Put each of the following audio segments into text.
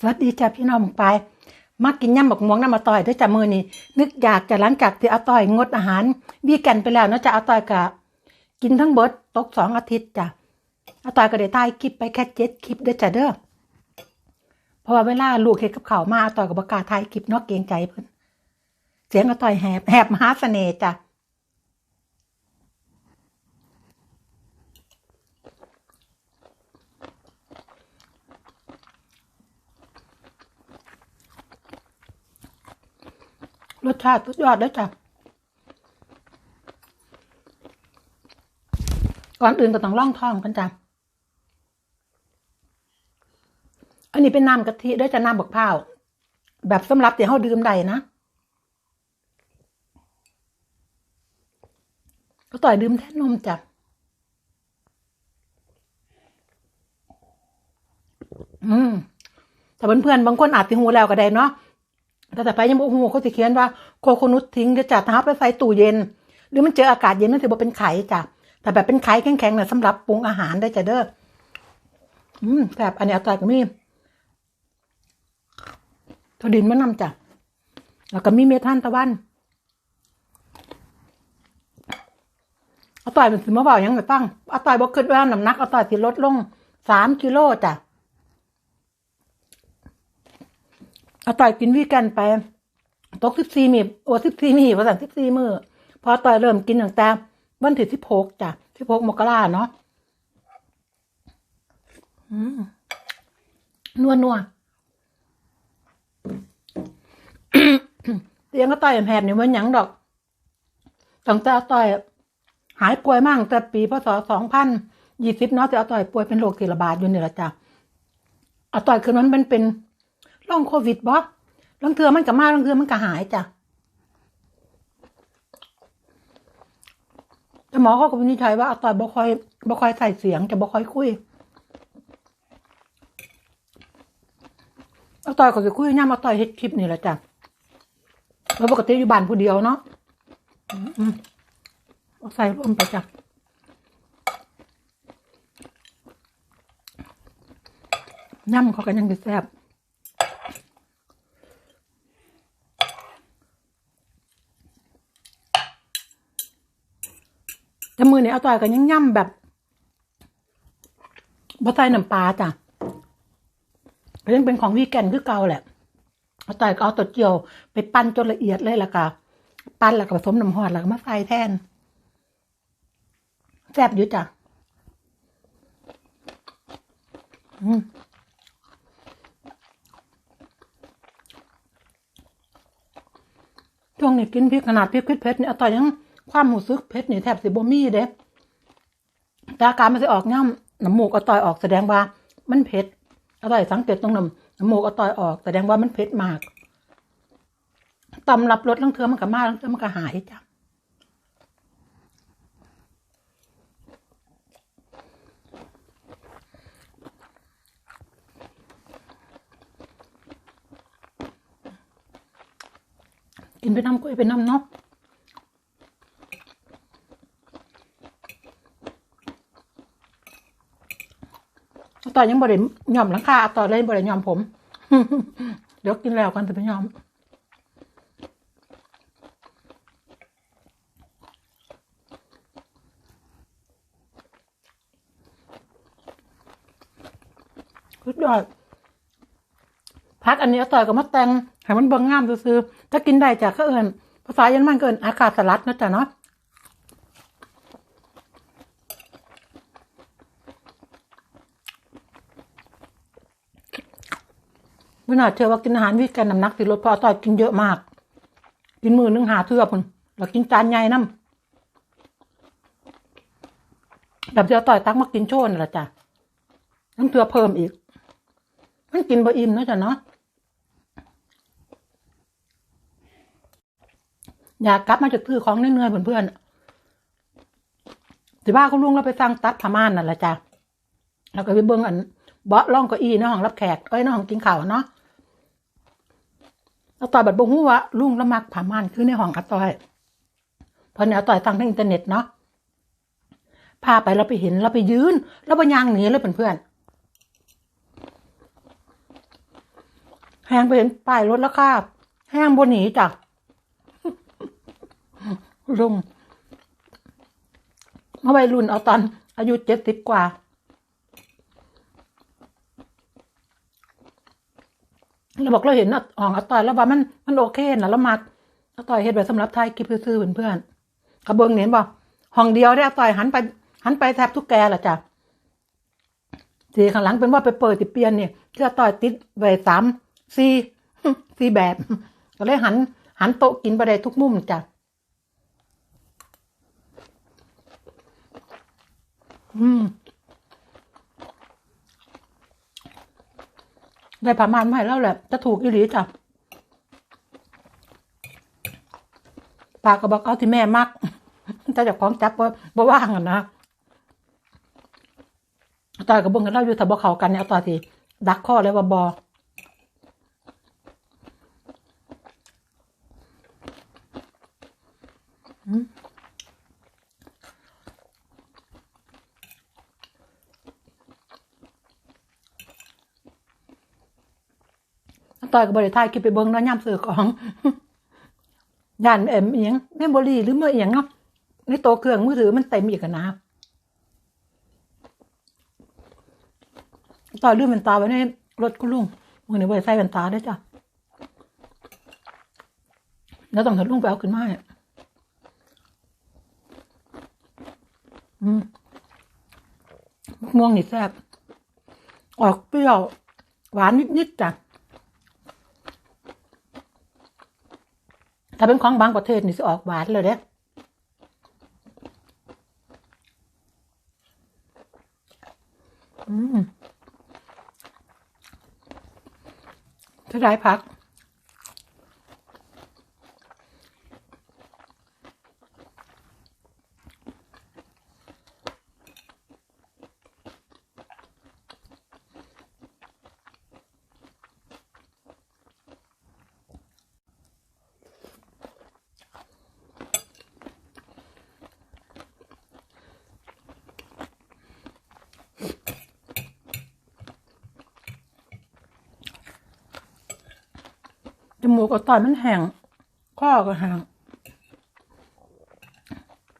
สวัสดีจ้ะพี่น้องไป มากินยำบักม่วงน้ำมาต่อยด้วยจ้ะมือนี้นึกอยากจะหลังจากที่อาต่อยงดอาหารวีแกนไปแล้วเนาะจ้ะอาต่อยกะกินทั้งเบิดตกสองอาทิตย์จ้ะอาต่อยก็ได้ถ่ายคลิปไปแค่เจ็ดคลิปด้อจ้ะเด้อเพราะว่าเวลาลูกเฮ็ดกับเขามาอาต่อยก็บ่กล้าถ่ายคลิปนาะเกรงใจเพิ่นเสียงอาต่อยแหบแหบมหาเสน่ห์จ้ะ รสชาติสุดยอดเลยจ้ะก่อนอื่นก็ต้องล่องท้องกันจ้ะอันนี้เป็นน้ำกะทิด้วยจ้ะน้ำบักพร้าวแบบสำหรับเดี๋ยวเขาดื่มได้นะก็ต่อยดื่มแทนนมจ้ะอืมแต่เพื่อนๆบางคนอาจจะหูแล้วก็ได้เนาะ แต่แต่ไปยังบอกหูเขาจะเขียนว่าโคโคนุตทิ้งจะจัดทับไปใส่ตู้เย็น หรือมันเจออากาศเย็นมันถือว่าเป็นไข่จ้ะแต่แบบเป็นไข่แข็งๆเนี่ยสำหรับปรุงอาหารได้จ้ะเด้ออืมแบบอันนี้อาต่อยก็มีทอดินมะนำจ้ะแล้วก็มีเมทันตะวันเอาต่อยเป็นสิมาบอกยังไงตั้งเอาต่อยบอกขึ้นว่าน้ำหนักเอาต่อยสิลดลงสามกิโลจ้ะ เอาต่อยกินวีแกันไป ตกสิบสี่มีโอสิบสี่มีภาษาสิบสี่มือพอต่อยเริ่มกินตั้งแต่วันที่สิบหกจ้ะสิบหกมกราเนาะนัวนัวเตียงก็ต่อยแหบเนี่ยมันหยังดอกตั้งแต่ต่อยหายป่วยมั่งแต่ปีพศสองพันยี่สิบเนาะแต่อาต่อยป่วยเป็นโรคทีระบาดอยู่นี่แหละจ้ะอาต่อยคือมันเป็นเป็น ลองโควิดบ่ลองเทือมันก็มาลองเทือมันก็หายจ้ะแต่หมอเขาก็วินิจฉัยว่าอาต่อยบ่คอยบ่คอยใส่เสียงจะบ่คอยคุยอาต่อยก็จะคุยย่ำอาต่อยเฮ็ดคลิปนี่แหละจ้ะแล้วปกติอยู่บ้านผู้เดียวเนาะอืมเอาใส่ร่วมไปจ้ะย่ำเขากันยังจะแซ่บ แต่มือเนี่ยเอาต่อยกันยังย่ำแบบบะใส่น้ำปลาจ้ะก็ยังเป็นของวีแกนคือเก่าแหละเอาต่อยก็เอาตัวเจียว ไปปั้นจนละเอียดเลยล้วก็ปั้นแล้วก็ผสมน้ำหอดแล้วก็มาใส่แทนแซ่บอยู่จ้ะอืมช่วงนี้กินพริกขนาดพริกเผ็ดๆเนี่ยอาต่อยยัง ความหูซึกเพชรนี่แทบสิบ่มีเด้ตาการมันจะออกย่ำน้ำมูกเอาต่อยออกแสดงว่า มันเผ็ดอร่อยสังเกตตรงน้ำน้ำมูกเอาต่อยออก แสดงว่ามันเผ็ดมากตำรับรสลังเทือมันก็มาลังเทือมันก็หายจ้ะกินไปน้ำกุ้ยไปน้ำเนาะ ตอนยังบริยอมหลังคาตอนเล่นบริยอมผม เดี๋ยวกินแล้วกันจะไปยอมสุดยอดพักอันนี้ต่อยกับมะแตงให้มันเบิ่งงามซื้อๆถ้ากินได้จากก็เอิญภาษายันมันเกินอากาศสลัดนะจ๊ะเนาะ ไม่น่าเชื่อว่ากินอาหารวิกันน้ำหนักสิลดพราะอต่อยกินเยอะมาก กินมือนึงหาเทือพุ่นแล้วกินจานใหญ่น้ำแบบเดียวต่อยตักมากินโชนนแหละจ้ะน้ำเทือเพิ่มอีก มันกินบะอิ่มเนาะจ้ะเนาะอยากกลับมาจากซื้อของเนื่อยๆเพื่อนๆสิบ้าเขาลุงเราไปสร้างตัดพม่านนั่นแหละจ้ะแล้วก็ไปเบิ้งอันเบาะร่องเก้าอี้ในห้องรับแขกเอ้ยในห้องกินข้าวเนาะ อาต่อยบัดบงหูว่าลุงละมักผ่าม่านคือในห้องอาต่อยเพราะเนี่ยอาต่อยตั้งทางอินเทอร์เน็ตเนาะพาไปเราไปเห็นเราไปยืนแล้วไปยางหนีเลยเพื่อนแห้งไปเห็นป้ายรถแล้วค่ะแห้งบนหนีจ้ะลุงเมื่อวัยรุ่นเอาตอนอายุเจ็ดสิบกว่า เราบอกเราเห็นอะอ่องอาต่อยแล้วว่ามันมันโอเคนะแล้วมักอาต่อยเฮ็ดไว้สำหรับไทยคลิปซื้อเพื่อนๆกระเบื้องเห็นบ่ห้องเดียวได้อาต่อยหันไป หันไปแทบทุกแกแหละจ้ะสีข้างหลังเป็นว่าไปเปิดติเปียนเนี่ยที่อาต่อยติดไว้สามสี่สี่แบบ ก็เลยหัน หันโต๊ะกินไปได้ทุกมุมจ้ะอืม ได้ประมาณไม่แล้วแหละ จะถูกอีหลีจ้ะปากก็บอกเอาที่แม่มักแต่จากของจับว่าบ่ว่างอะนะต่อยกับบิ่งกันเล่าอยู่ถ้าบ่เขากันเนี่ยเอาต่อทีดักข้อเลยว่าบอ อยกับบริทายคิดไปเบิ่งเนาะย่ำซื้อของย่านเอ็มเอียงแม่บรีหรือเมื่อเอียงเนาะในโตเครื่องมือถือมันเต็มอีกนะต่อยลืมเป็นตาไว้ในรถคุณลุงมือหนึ่งไว้ใส่เป็นตาได้จ้ะแล้วต้องเห็นลุงไปเอาขึ้นมาเนี่ยอืมม่วงนี่แซ่บออกเปรี้ยว หวานนิดๆจ้ะ ถ้าเป็นของบางประเทศนี่จะออกหวานเลยเด้อืมจะได้พัก มูกกับต่อยมันแห้งข้อก็แห้ง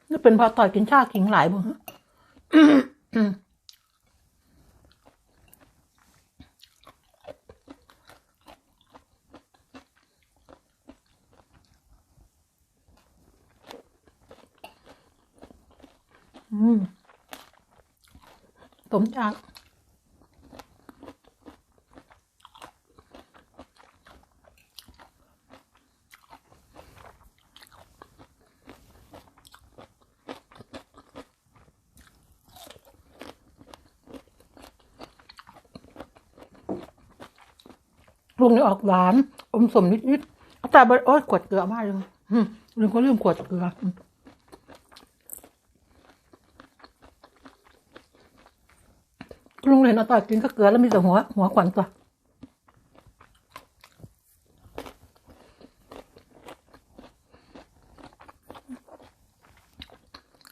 นี่เป็นพอต่อยกินชาขิงหลายบ่อืมสมจาก ลุงนี่ออกหวาน อมสมนิดๆอาแต่บโอ้ยขวดเกลือมากเลยอืมลุงก็ลืมขวดเกลือลุงเลยเอาต่อกินก็เกลือแล้วมีแต่หัว หัวขวัญตัว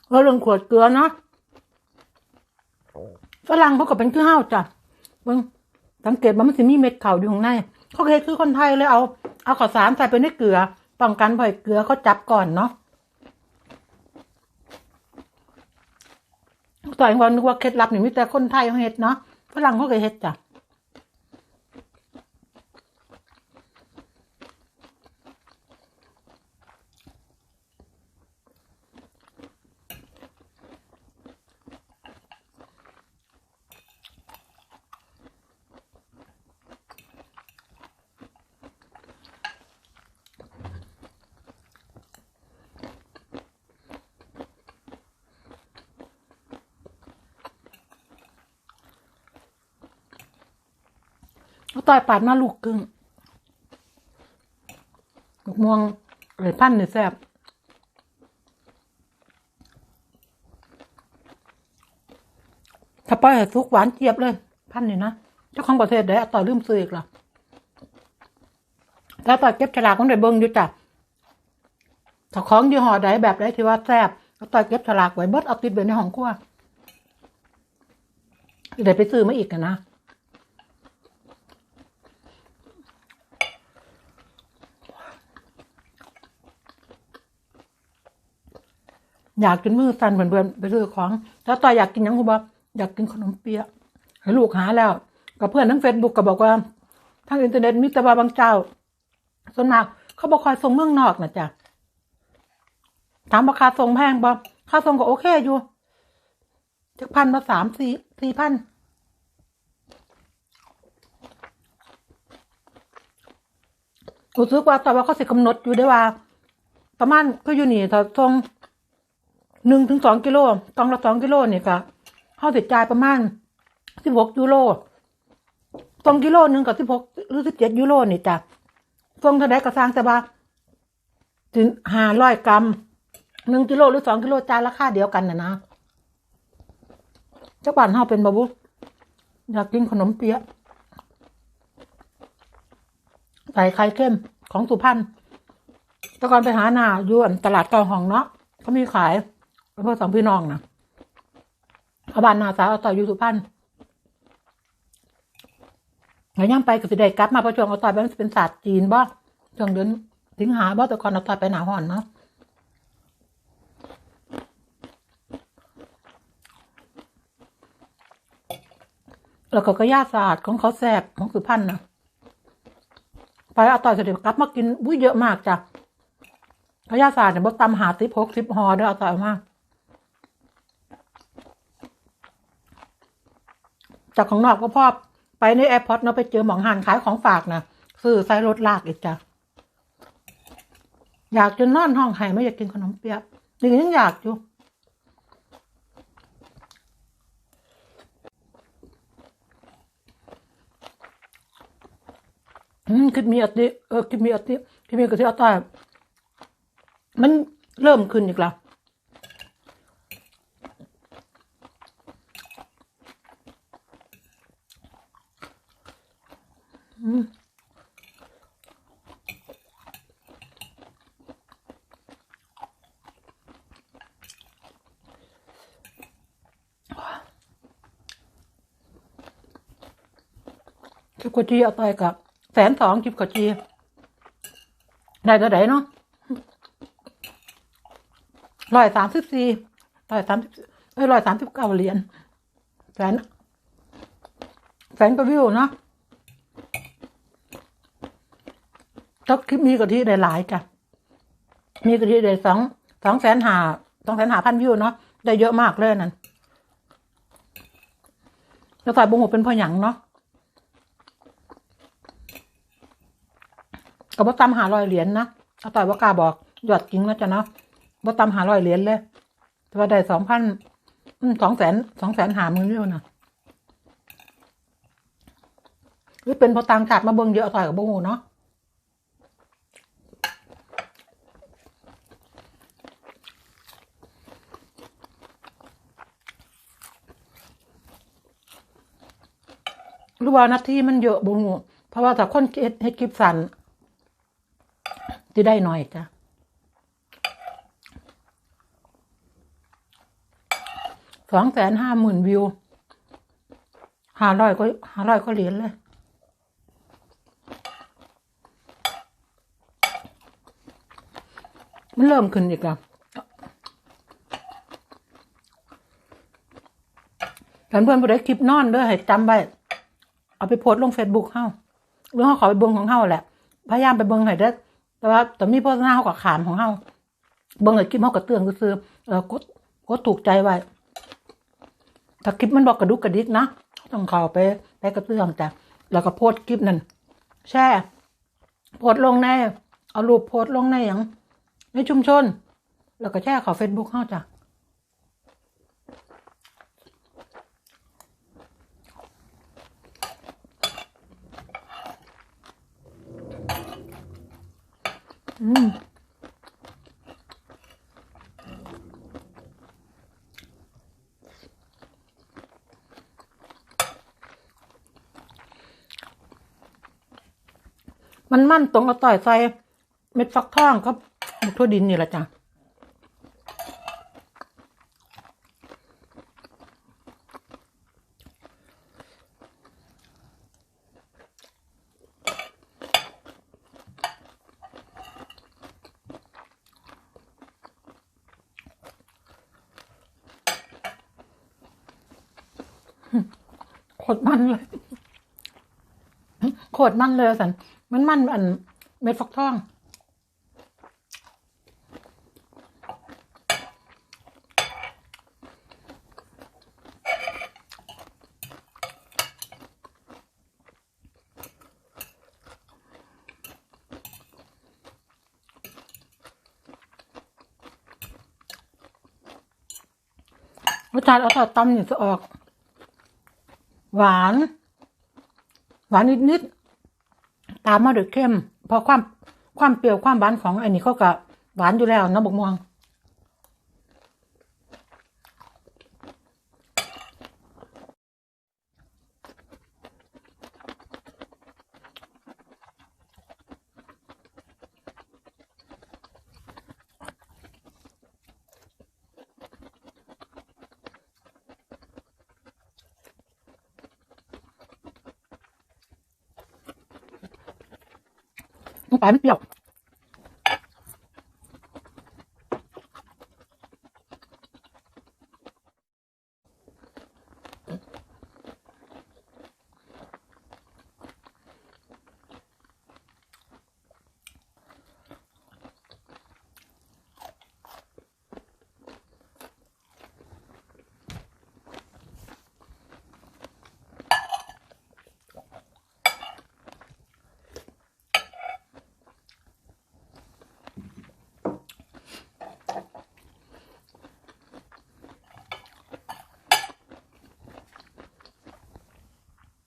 แล้วเรื่องขวดเกลือเนาะฝรั่งเขาก็เป็นคือห้าวจ้ะเบิ่งสังเกตว่ามันจะมีเม็ดเข่าอยู่ข้างใน เขาเคยคือคนไทยเลยเอา เอาข้าวสารใส่ไปในเกลือป้องกันบ่อยเกลือเขาจับก่อนเนาะต่อยวันนึกว่าเคล็ดลับนี่มีแต่คนไทยเขาเฮ็ดเนาะฝรั่งเขาเคยเฮ็ดจ้ะ เขาต่อยปาดมาลูกกึ่งลูกม่วงเลยพันเนี่ยแซ่บถ้าปล่อยให้สุกหวานเจี๊ยบเลย พันนี่นะเจ้าของประเทศได้ต่อยลืมซื้ออีกเหรอแล้วต่อยเก็บฉลากมันได้เบิ่งอยู่จ้ะถ้าของยี่ห้อใดแบบใดที่ว่าแซ่บก็ต่อยเก็บฉลากไว้เบิดเอาติดไว้ในห้องครัวเดี๋ยวไปซื้อมาอีกอะนะ อยากกินมือสั่นเพื่อนๆไปซื้อของ แล้วต่ออยากกินยังคุณบอกอยากกินขนมเปี๊ยะให้ลูกหาแล้ว กับเพื่อนทั้งเฟซบุ๊กก็บอกว่าทางอินเทอร์เน็ตมีแต่ว่าบางเจ้า ส่วนมากเขาบอกคอยส่งเมืองนอกนะจ๊ะถามราคาส่งแพงบ่ค่าส่งก็โอเคอยู่จากพันมาสามสี่สี่พันรู้สึกว่าแต่ว่าเขาสิกำหนดอยู่ได้ว่า ประมาณก็อยู่นี่ถ้าส่ง หนึ่งถึงสองกิโลตองละสองกิโลเนี่ยก็เข้าสิจ่ายประมาณสิบหกยูโรตองกิโลหนึ่งกับสิบหกหรือสิบเจ็ดยูโรนี่จ้ะส่งเท่าไดก็สร้างแต่ว่าถึงห้าร้อยกรัมหนึ่งกิโลหรือสองกิโลจานราคาเดียวกันนะนะเจ้าบ้านเฮาเป็นบาบุอยากกินขนมเปี๊ยะใส่ไข่เข้มของสุพรรณแต่ก่อนไปหาหน้าอยู่อันตลาดเกาห้องเนาะเขามีขาย เพื่อสองพี่น้องนะเอาบ้านนาสาวเอาต่ออยู่สุพรรณแล้วย่ำไปก็สิได้กลับมาเพระชวงเอาต่อยไปมันเป็นศาสตร์จีนบ่ช่วงเดือนสิงหาบ่แต่ก่อนเอาต่อยไปหนาห่อนเนาะแล้วก็กระยาศาสตร์ของเขาแสบของสุพรรณนะไปเอาต่อยเสด็จกลับมากินบุ้ยเยอะมากจ้ะกระยาศาสตร์เนี่ยบดตำหาติบหกสิบหอเด้อเอาต่อยมาก จากของนอกก็พอไปในแอร์พอร์ตเนาะไปเจอหมองหันขายของฝากนะซื้อใส่รถลากอีกจ้ะอยากจนนอนห้องไห้ไม่อยากกินขนมเปี๊ยะยังยังอยากอยู่อืมคิดมีอัติเออคิดมีอัติคิดมีกระเทียมตายมันเริ่มขึ้นอีกแล้ว อืมคิดกว่าจีเอาตายกับแสนสองคิดกว่าจีได้เท่าไหร่เนาะร้อยสามสิบสี่ร้อยสามสิบเอ้ยร้อยสามสิบเก้าเหรียญแสนแสนกว่าวิวเนาะ ถ้าคลิปมีกะทิได้หลายจ้ะมีกะทิได้สองสองแสนหาสองแสนหาพันวิวเนาะได้เยอะมากเลยนั่นแล้วใส่บงหัวเป็นพ่อหยังเนาะก็บ่ตำหาร้อยเหรียญนะเอาต่อยว่ากาบอกยอดจริงนะจ๊ะเนาะบ่ตำหาร้อยเหรียญเลยแต่ว่าได้สองพันสองแสนสองแสนหามือเดียวนะหรือเป็นพอต่างชาติมาเบิ่งเยอะเอาต่อยกับบ่หูเนาะ รู้ว่านาทีมันเยอะบ่หูเพราะว่าถ้าคนเฮ็ดเฮ็ดคลิปสั้นที่ได้หน่อยจ้ะสองแสนห้าหมื่นวิวห้าร้อยก็ห้าร้อยก็เหรียญเลยมันเริ่มขึ้นอีกแล้วเพื่อนเพื่อนผู้ใดคลิปนอนด้อให้จำไว้ เอาไปโพสต์ลงเฟซบุ๊กเฮ้าเรื่องเขาขอไปเบิ้งของเฮ้าแหละ พยายามไปเบิ้งให้ได้อแต่ว่าแต่มีโฆษณาเขากับขามของเฮาเบิ่งเลยคลิปเฮากับเตือนก็คือเออกดกดถูกใจไว้ถ้าคลิปมันบอกกระดุกกระดิกนะต้องเข้าไปไปกระเตื้องจ้ะแล้วก็โพสต์คลิปนั้นแช่โพสต์ลงในเอารูปโพสต์ลงในอย่างในชุมชน แล้วก็แช่เขอเฟซบุ๊กเฮาจ้ะ อืมมันมั่นตรงเราต่อยใส่เม็ดฟักทองกับทั่วดินนี่แหละจ้ะ มันเลยโคตรมันเลยสันมันมันอันเม็ดฟักทองรสชาติเอาต่อตำนี่จะออก หวาน หวานนิดๆตามมาด้วยเค็มเพราะความความเปรี้ยวความหวานของอันนี้เขาก็หวานอยู่แล้วเนาะบกม่วง ลงไปมันเปรี้ยว